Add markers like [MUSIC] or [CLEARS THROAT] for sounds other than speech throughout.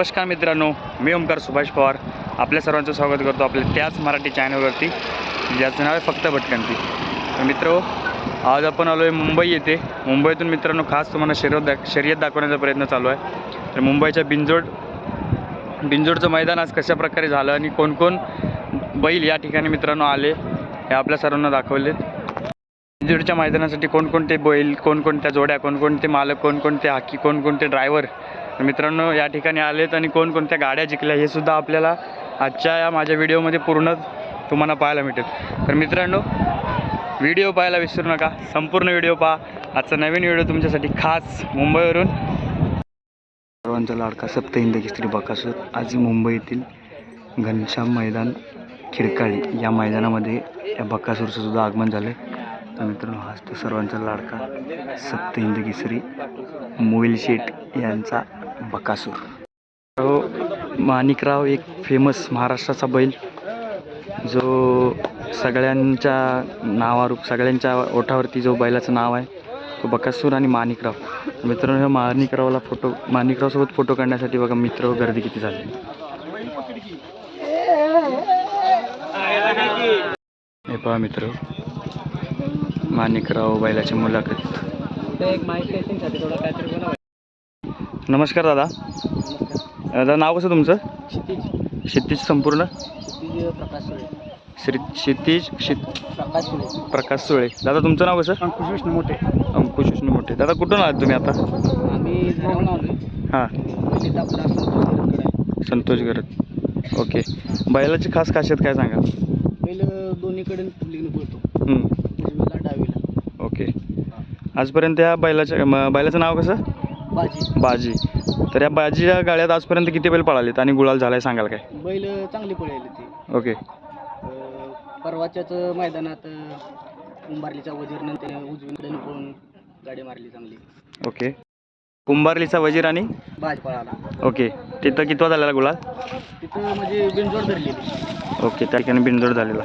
नमस्कार मित्रांनो मी ओमकार सुभाष पवार. आपल्या सर्वांचं स्वागत करतो आपल्या त्याच मराठी चॅनलवरती ज्याचं नाव आहे फक्त भटकंती. तर मित्र आज आपण आलो आहे मुंबई येथे. मुंबईतून मित्रांनो खास तुम्हाला शर्यत दाख शर्यत दाखवण्याचा प्रयत्न चालू आहे. तर मुंबईच्या बिंजोड बिंजोडचं मैदान आज कशाप्रकारे झालं आणि कोणकोण बैल या ठिकाणी मित्रांनो आले हे आपल्या सर्वांना दाखवलेत. बिंजोडच्या मैदानासाठी कोणकोणते बैल कोणकोणत्या जोड्या कोणकोणते मालक कोणकोणते हाकी कोणकोणते ड्रायव्हर मित्रांनो या ठिकाणी आलेत आणि कोणकोणत्या गाड्या जिंकल्या हे सुद्धा आपल्याला आजच्या या माझ्या व्हिडिओमध्ये पूर्ण तुम्हाला पाहायला मिळेल तर मित्रांनो व्हिडिओ पाहायला विसरू नका संपूर्ण व्हिडिओ पहा. आजचा नवीन व्हिडिओ तुमच्यासाठी खास मुंबईवरून. सर्वांचा लाडका सप्त हिंदकी स्त्री बकासूर. आज मुंबईतील घनश्याम मैदान खिडकाळी या मैदानामध्ये या बकासूरचं सुद्धा आगमन झालं तर मित्रांनो हाच तो सर्वांचा लाडका सप्त हिंदकी स्त्री मोईल शेठ यांचा बकासूर. हो माणिकराव एक फेमस महाराष्ट्राचा बैल. जो सगळ्यांच्या नावारूप सगळ्यांच्या ओठावरती जो बैलाचं नाव आहे तो बकासूर आणि माणिकराव. मित्रांनो ह्या माणिकरावला फोटो माणिकरावसोबत फोटो काढण्यासाठी बघा मित्र हो, गर्दी किती झाली. हे पहा मित्र हो. माणिकराव बैलाची मुलाखत. नमस्कार दादा. दादा नाव कसं तुमचं? क्षितिज. क्षितिज संपूर्ण? क्षितिज प्रकाश सुळे. श्री क्षितिज क्षित प्रकाश सुळे. प्रकाश सुळे. दादा तुमचं नाव कसं? अंकुश विष्णू मोठे. अंकुश विष्णू मोठे. दादा कुठून आलात तुम्ही आता? आम्ही हां. संतोष आहे. संतोष गरज ओके. बैलाची खास खासियत काय सांगा पहिलं दोन्हीकडे लिंग बोलतो हं, उजवीला डावीला. ओके. आजपर्यंत या बैलाच्या म- बैलाचं नाव कसं? बाजी. बाजी. तर या बाजीच्या गाड्यात आजपर्यंत किती बैल पळालेत आणि गुलाल झालाय सांगाल काय? बैल चांगली पळायली ती. ओके. परवाच्याच मैदानात अं, कुंभारलीच्या वजीरनं त्याने उजवीकडे पळून गाडी मारली चांगली. ओके. कुंभारलीचा वजीर आणि? बाज पळाला. ओके. तिथं कितवा झालेला गुलाल? तिथं म्हणजे बिनजोड धरलेली. ओके त्या ठिकाणी बिनजोड झालेला.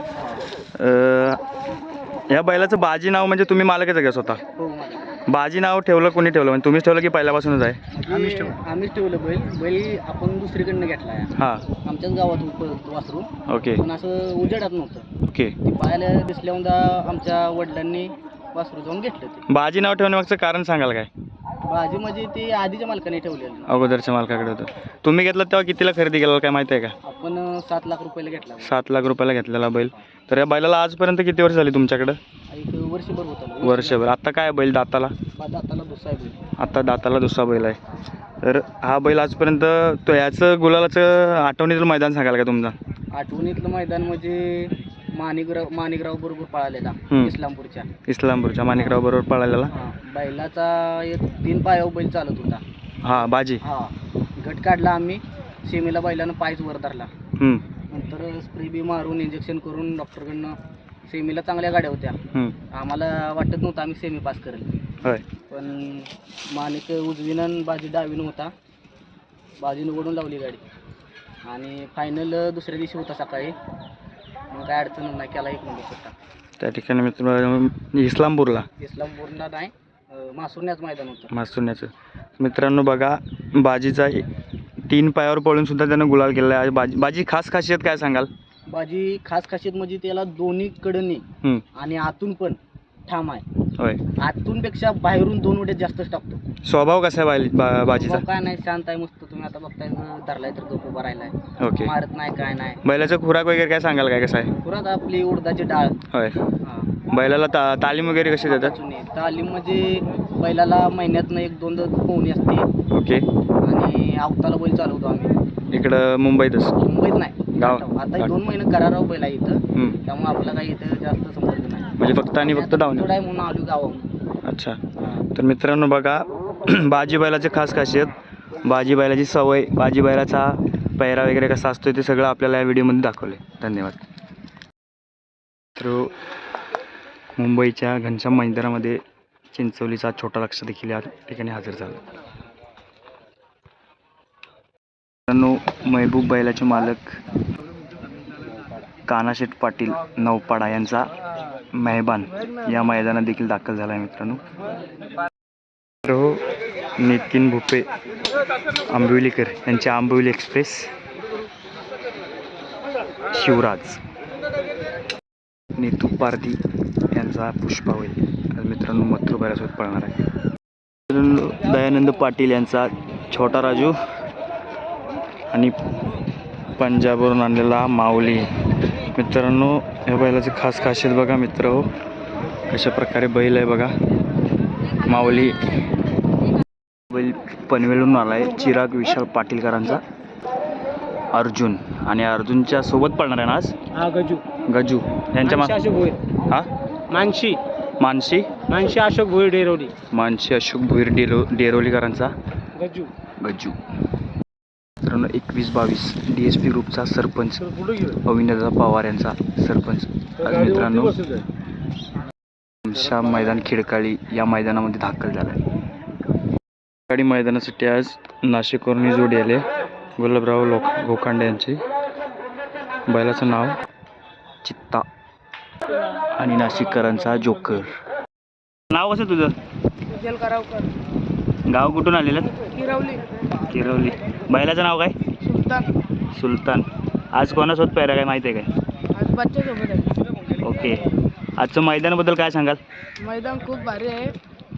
अं, या बैलाचं बाजी नाव म्हणजे तुम्ही मालकच आहे का स्वतः? हो माझ्या बाजी नाव ठेवलं कोणी ठेवलं? म्हणजे तुम्हीच ठेवलं की पहिल्यापासूनच आहे? आम्हीच ठेवलं. आम्हीच ठेवलं बैल. बैल आपण दुसरीकडनं घेतला आहे. हां. आमच्याच गावात होतं वासरू. ओके. पण असं उजेडात नव्हतं. ओके. ते पाहायला दिसल्यावर आमच्या वडिलांनी वासरू जाऊन घेतलं ते बाजी नाव ठेवण्यामागचं कारण सांगाल काय? भाजी म्हणजे ते आधीच्या मालकाने ठेवलेलं. अगोदरच्या मालकाकडे होतं. तुम्ही घेतलं तेव्हा कितीला खरेदी केलं काय माहिती आहे का? आपण अं, सात लाख रुपयाला घेतला. सात लाख रुपयाला घेतलेला बैल. तर या बैलाला आजपर्यंत किती वर्ष झाली तुमच्याकडं? एक वर्षभर होता वर्षभर. आता काय बैल दाताला? दाताला दुसरा बैल. आता दाताला दुसरा बैल आहे. तर हा बैल आजपर्यंत तो याचं गुलालाचं आठवणीतील मैदान सांगाल का तुमचा? आठवणीतलं मैदान म्हणजे माणिकराव माणिकराव बरोबर पळालेला हम्म. इस्लामपूरच्या. इस्लामपूरच्या माणिकराव बरोबर पळालेला? हा बैलाचा एक तीन पायावर बैल चालत होता. हा बाजी. हा गट काढला आम्ही. सेमीला बैलानं पायच वर धरला. हम्म, नंतर स्प्रे बी मारून इंजेक्शन करून डॉक्टरकडनं सेमीला चांगल्या गाड्या होत्या. हम्म. आम्हाला वाटत नव्हतं आम्ही सेमी पास करेल. होय. पण माणिक उजवीनं बाजी डावीनं होता. बाजीनं ओढून लावली गाडी. आणि फायनल दुसऱ्या दिवशी होता सकाळी. मग काय अडचण नाही केला एक नंबर सुट्टा त्या ठिकाणी मित्र इस्लामपूरला? इस्लामपूरला नाही अं, मासुरण्याच मैदान होतं. मासुण्याचं मित्रांनो बघा बाजीचा ए- तीन पायावर पळून सुद्धा त्यानं गुलाल केलेला आहे. बाजी बाजी खास खासियत काय सांगाल? बाजी खास खासियत म्हणजे त्याला दोन्ही कडनी हम्म, आणि आतून पण ठाम आहे. होय. आतून पेक्षा बाहेरून दोन उड्यात जास्तच टाकतो. स्वभाव कसा आहे बाल- बा बाजीचा स्वभाव काय नाही शांत आहे मस्त. तुम्ही आता बघताय धरलाय तर गप्प उभा राहिलाय. ओके. मारत नाही काय नाही. बैलाचा खुराक वगैरे काय सांगाल काय कसं आहे? पुरात आपली उडदाची डाळ. होय. हा. बैलाला ता तालीम वगैरे कशी देतात? चुनी. तालीम म्हणजे बैलाला महिन्यातनं एक दोन पोहणी असते. ओके. आणि आवताला बैल चालवतो आम्ही. इकडं मुंबईतच? मुंबईत नाही. गाव- आता हे दोन महिने कराराव बैल आहे इथं. हम्म. त्यामुळे आपला काही इथं जास्त संपर्क नाही. म्हणजे फक्त आणि फक्त थोडा आहे म्हणून आलो गावाहून. अच्छा. तर मित्रांनो बघा [CLEARS THROAT] बाजी बैलाची खास खासियत बाजी बैलाची सवय बाजी बैलाचा पैरा वगैरे कसा असतो ते सगळं आपल्याला या व्हिडिओमध्ये दाखवले धन्यवाद. तर मुंबईच्या घनश्याम मैदानामध्ये चिंचवलीचा छोटा लक्ष देखील या ठिकाणी हजर झाला. मित्रांनो महबूब बैलाचे मालक कानाशेठ पाटील नवपाडा यांचा मेहबान या मैदानात देखील दाखल झाला आहे मित्रांनो हो नितीन भुपे आंबिवलीकर यांचे आंबिवली एक्सप्रेस शिवराज नेतू पारदी यांचा पुष्पा होईल आज मित्रांनो मथुर बऱ्यासोबत पळणार आहे. दयानंद पाटील यांचा छोटा राजू आणि पंजाबवरून आणलेला माऊली. मित्रांनो या बैलाची खास खासियत बघा मित्र हो. कशा प्रकारे बैल आहे बघा. माऊली. बैल पनवेलून आला आहे चिराग विशाल पाटीलकरांचा. अर्जुन. आणि अर्जुनच्या सोबत पळणार आहे ना आज? हा गजू. गजू. यांच्या मा अशोक भोईर. हा? मानशी मानसी? मानशी अशोक भोईर डेरोली. मानसी अशोक भुईर डेरो डेरोलीकरांचा. गजू. गज्जू मित्रांनो एकवीस बावीस डी एस पी ग्रुपचा सरपंच अविनादा पवार यांचा सरपंच. आज मित्रांनो आमच्या मैदान खिडकाळी या मैदानामध्ये दाखल झाला आहे गाडी मैदानासाठी आज नाशिकवरून जोडी आली. गुलाबराव लोक गोखांडे यांची. बैलाचं नाव चित्ता आणि नाशिककरांचा जोकर. नाव कसं तुझं? गाव कुठून आलेलं? किरवली. किरवली. बैलाचं नाव काय? सुलतान. सुलतान. आज कोणासोबत पैरा काय माहिती आहे काय? आहे. ओके. आजचं मैदानाबद्दल काय सांगाल? मैदान खूप भारी आहे.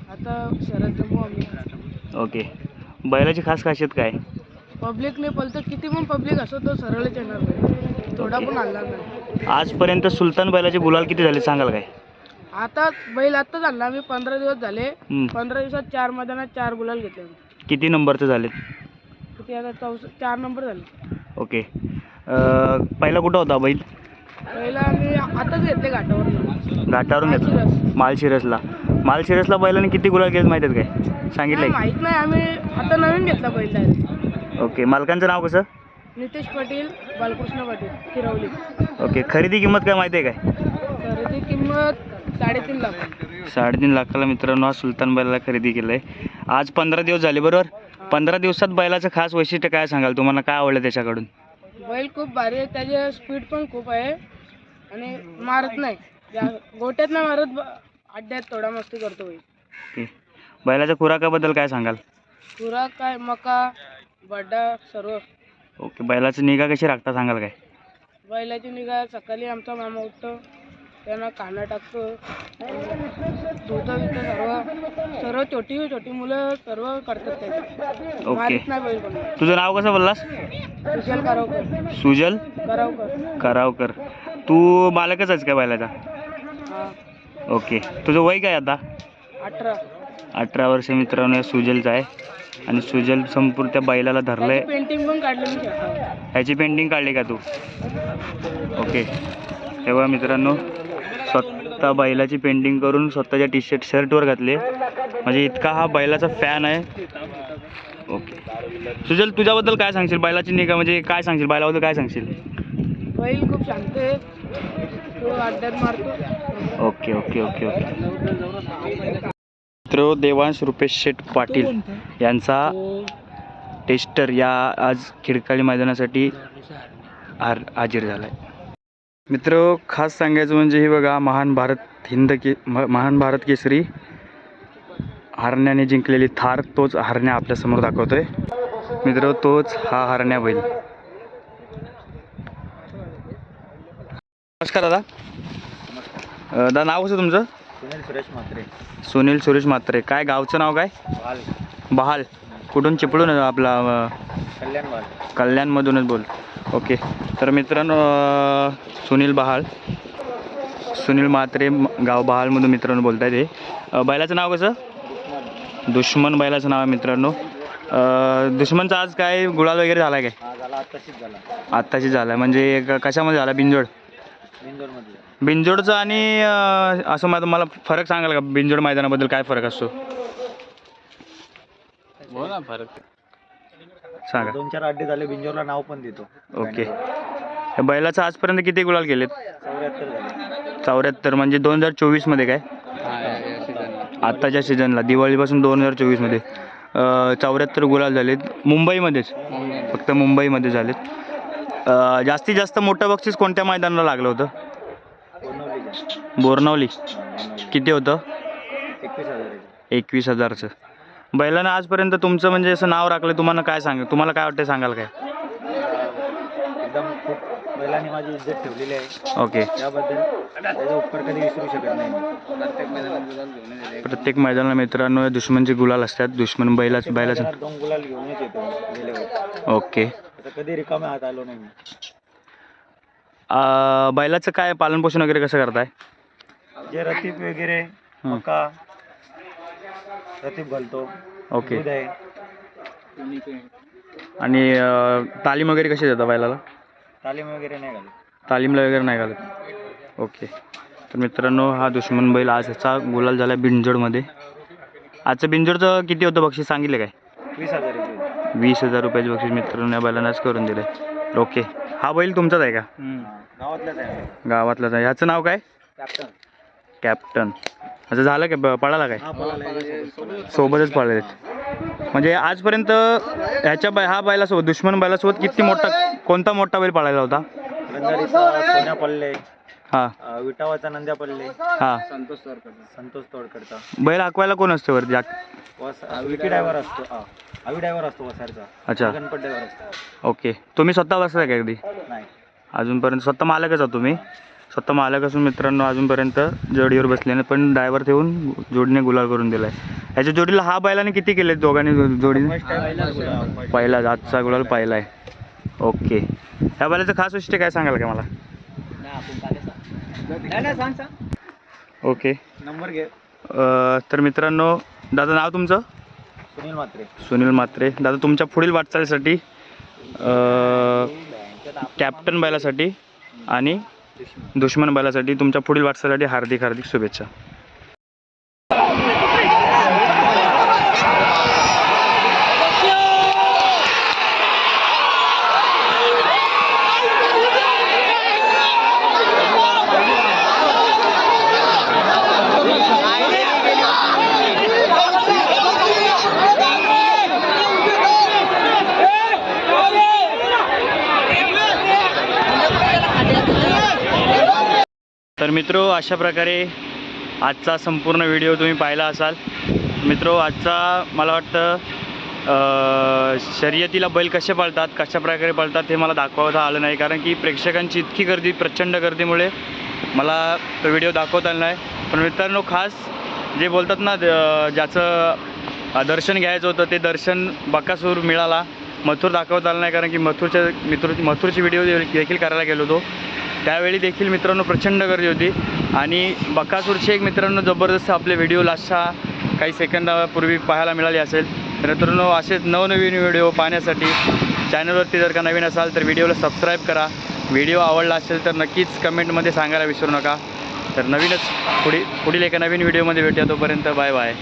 आता शरद जमू आम्ही. ओके. बैलाची खास खासियत काय? पब्लिकने पलतो. किती पण पब्लिक असो तो सरळच येणार नाही. थोडा पण हल्ला नाही. आजपर्यंत सुलतान बैलाचे गुलाल किती झाले? सांगाल काय? आता बैल आत्ताच आणला. आम्ही पंधरा दिवस झाले. हम्म. पंधरा दिवसात चार मैदानात चार गुलाल घेतले. किती नंबरचं झाले किती आता चौस चार नंबर झाले. ओके. अं, पहिला कुठं होता बैल? पहिला आम्ही आताच घेतले घाटावर घाटावरून घेतला. मालशिरसला. मालशिरसला बैलाने किती गुलाल केले माहिती आहेत काय? सांगितलंय. माहीत नाही. आम्ही आता नवीन घेतला बैल direct. ओके. मालकांचं नाव कसं? नितेश पाटील बालकृष्ण पाटील किरवली ओके. खरेदी किंमत काय माहिती आहे काय? खरेदी किंमत साडेतीन लाख. साडेतीन लाखाला मित्रांनो हा सुलतान बैलाला खरेदी केलं आहे आज पंधरा दिवस झाले बरोबर? पंधरा दिवसात बैलाचं खास वैशिष्ट्य काय सांगाल? तुम्हाला काय आवडलं त्याच्याकडून? बैल खूप भारी आहे त्याचे स्पीड पण खूप आहे आणि मारत नाही. गोट्यात नाही मारत अड्ड्यात थोडा मस्ती करतो बैल. बैलाच्या खुराकाबद्दल काय सांगाल? खुराक काय? मका बड्डा सर्व. ओके बैलाची निगा कशी राखता सांगाल काय? बैलाची निगा सकाळी आमचा मामा उठतो. त्यांना काना टाकतो. धुतं बितं सर्व सर्व छोटी छोटी मुलं सर्व करतात त्याचे ओके. मारित नाही बैल कोणी. तुझं नाव कसं बोललास? सुशल करावकर. सुजल? करावकर. करावकर. तू मालकच आहेस काय बैलाचा हा. ओके. तुझं वय काय आता? अठरा. अठरा वर्ष मित्रांनो या सुजलचं आहे. आणि सुजल संपूर्ण त्या बैलाला धरलंय. पेंटिंग पण काढली मी ह्याची पेंटिंग काढली का तू? ओके. तेव्हा मित्रांनो स्वतः बैलाची पेंटिंग करून स्वतःच्या टी शर्ट शर्टवर घातले. म्हणजे इतका हा बैलाचा फॅन आहे. ओके सुजल तुझ्याबद्दल काय सांगशील? बैलाची निगा म्हणजे काय सांगशील? बैलाबद्दल काय सांगशील? बैल खूप शांत आहे. तो अड्ड्यात मारतो. ओके ओके ओके ओके मित्र देवांश रुपेश शेठ पाटील यांचा टेस्टर या आज खिडकाळी मैदानासाठी हार हाजीर झाला आहे मित्र खास सांगायचं म्हणजे हे बघा महान भारत हिंद के महान भारत केसरी. हरण्याने जिंकलेली थार तोच हरण्या आपल्यासमोर दाखवतोय. मित्र तोच हा हरण्या बैल. नमस्कार दादा. दादा नाव कसं तुमचं? सुनील सुरेश म्हात्रे. सुनील सुरेश म्हात्रे. काय गावचं नाव काय? बाल बहाल. कुठून चिपळून आपला कल्याणमधूनच बोल. ओके. तर मित्रांनो सुनील बहाळ सुनील म्हात्रे गाव बहालमधून मित्रांनो बोलत आहेत हे. अं, बैलाचं नाव कसं? दुश्मन. बैलाचं नाव आहे मित्रांनो. दुश्मनचं आज काय गुळाल वगैरे झाला काय? हा झाला. आत्ताशीच झाला. आत्ताशी झाला. म्हणजे क- कशामध्ये झाला? बिंजोड बिंजोडचं आणि अं, असं मला मला फरक सांगाल का? बिंजोड मैदानाबद्दल काय फरक असतो? हो ना फरक. सांगा. दोन चार अड्डे झाले बिंजोरला नाव पण देतो. ओके. या बैलाचं आजपर्यंत किती गुलाल केलेत चौऱ्याहत्तर झाले. चौऱ्याहत्तर म्हणजे दोन हजार चोवीसमध्ये काय? आत्ताच्या सीझनला दिवाळीपासून दोन हजार चोवीसमध्ये. चौऱ्याहत्तर गुलाल झालेत. मुंबईमध्येच. फक्त मुंबईमध्ये झालेत. अं, जास्तीत जास्त मोठं बक्षीस कोणत्या मैदानाला लागलं होतं? बोरनवली. किती होतं? एकवीस हजार एकवीस हजारचं. बैलानं आजपर्यंत तुमचं म्हणजे असं नाव राखलं तुम्हाला काय सांग तुम्हाला काय वाटतं सांगाल काय? एकदम खूप बैलांनी माझी इज्जत ठेवलेली आहे. ओके. त्याबद्दल त्याचा उपकार कधी विसरू शकत नाही मी. प्रत्येक मैदानाला मित्रांनो दुश्मनचे गुलाल असतात दुश्मन बैलाच बैलाच. मैदानात दोन गुलाल घेऊनच येतो मी गेल्यावर. ओके. आता कधी रिकाम्या हात आलो नाही मी. बैलाचं काय पालनपोषण वगैरे कसं करताय? जे रतीप वगैरे. मका रतीप घालतो. ओके. दूध आहे. आणि अं, तालीम वगैरे कशी देता बैलाला तालीम वगैरे नाही घालत. तालीमला वगैरे नाही घालत. ओके. तर मित्रांनो हा दुश्मन बैल आज ह्याचा गुलाल झाला बिंजोडमध्ये. आजचं बिंजोडचं किती होतं बक्षीस? सांगितलं काय? वीस हजार रुपये. वीस हजार रुपयाचे बक्षीस मित्रांनो या बैलांना आज करून दिलं ओके. हा बैल तुमचाच आहे का? गावातल्याच आहे. गावातलाच आहे. ह्याचं नाव काय? कॅप्टन. कॅप्टन. असं झालं काय ब- पळाला काय? पळाला. सोबतच पळले. म्हणजे आजपर्यंत ह्याच्या बाय हा बैलासोबत दुश्मन बैलासोबत किती मोठा कोणता मोठा बैल पळायला होता? सोन्या पल्ले हां. विटावाचा नंद्या पल्ले हां. संतोष तोडकरचा. संतोष तोडकरचा. बैल हाकवायला कोण असते वरती? विकी ड्रायव्हर असतो हा आवी ड्रायव्हर असतो वसारचा. अच्छा. गणपत ड्रायव्हर असतो. ओके. तुम्ही स्वतः बसताय का कधी नाही. अजूनपर्यंत स्वतः मालकच आहात तुम्ही? स्वतः मालक असून मित्रांनो अजूनपर्यंत जोडीवर बसले नाही पण ड्रायव्हर ठेवून जोडीने गुलाल करून दिलाय. ह्याच्या जोडीला हा बैलाने किती केले दोघांनी जोडीने? पहिला आजचा गुलाल पहिला आहे. ओके. ह्या बैलाचं खास वैशिष्ट्य काय सांगाल का मला? ओके. नंबर घे. तर मित्रांनो दादा नाव तुमचं? सुनील मात्रे सुनील मात्रे दादा तुमच्या पुढील वाटचालीसाठी कॅप्टन बैलासाठी आणि दुश्मन बलासाठी तुमच्या पुढील वाटचालीसाठी हार्दिक हार्दिक शुभेच्छा. तर मित्रो अशा प्रकारे आजचा संपूर्ण व्हिडिओ तुम्ही पाहिला असाल. मित्रो आजचा मला वाटतं शर्यतीला बैल कसे पळतात कशा प्रकारे पळतात हे मला दाखवता आलं नाही. कारण की प्रेक्षकांची इतकी गर्दी प्रचंड गर्दीमुळे मला तो व्हिडिओ दाखवता आला नाही. पण मित्रांनो खास जे बोलतात ना ज्याचं दर्शन घ्यायचं होतं ते दर्शन बकासूर मिळाला. मथुर दाखवता आलं नाही कारण की मथुरच्या मित्र मथुरची व्हिडिओ देखील करायला गेलो होतो. त्यावेळी देखील मित्रांनो प्रचंड गर्दी होती. आणि बकासूरचे एक मित्रांनो जबरदस्त आपले व्हिडिओ लास्टच्या काही सेकंदापूर्वी पाहायला मिळाले असेल. तर मित्रांनो असेच नवनवीन व्हिडिओ पाहण्यासाठी चॅनलवरती जर का नवीन असाल तर व्हिडिओला सबस्क्राईब करा. व्हिडिओ आवडला असेल तर नक्कीच कमेंटमध्ये सांगायला विसरू नका. तर नवीनच पुढील पुढील एका नवीन व्हिडिओमध्ये भेटूया तोपर्यंत बाय बाय